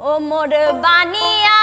ও মোর বানিয়া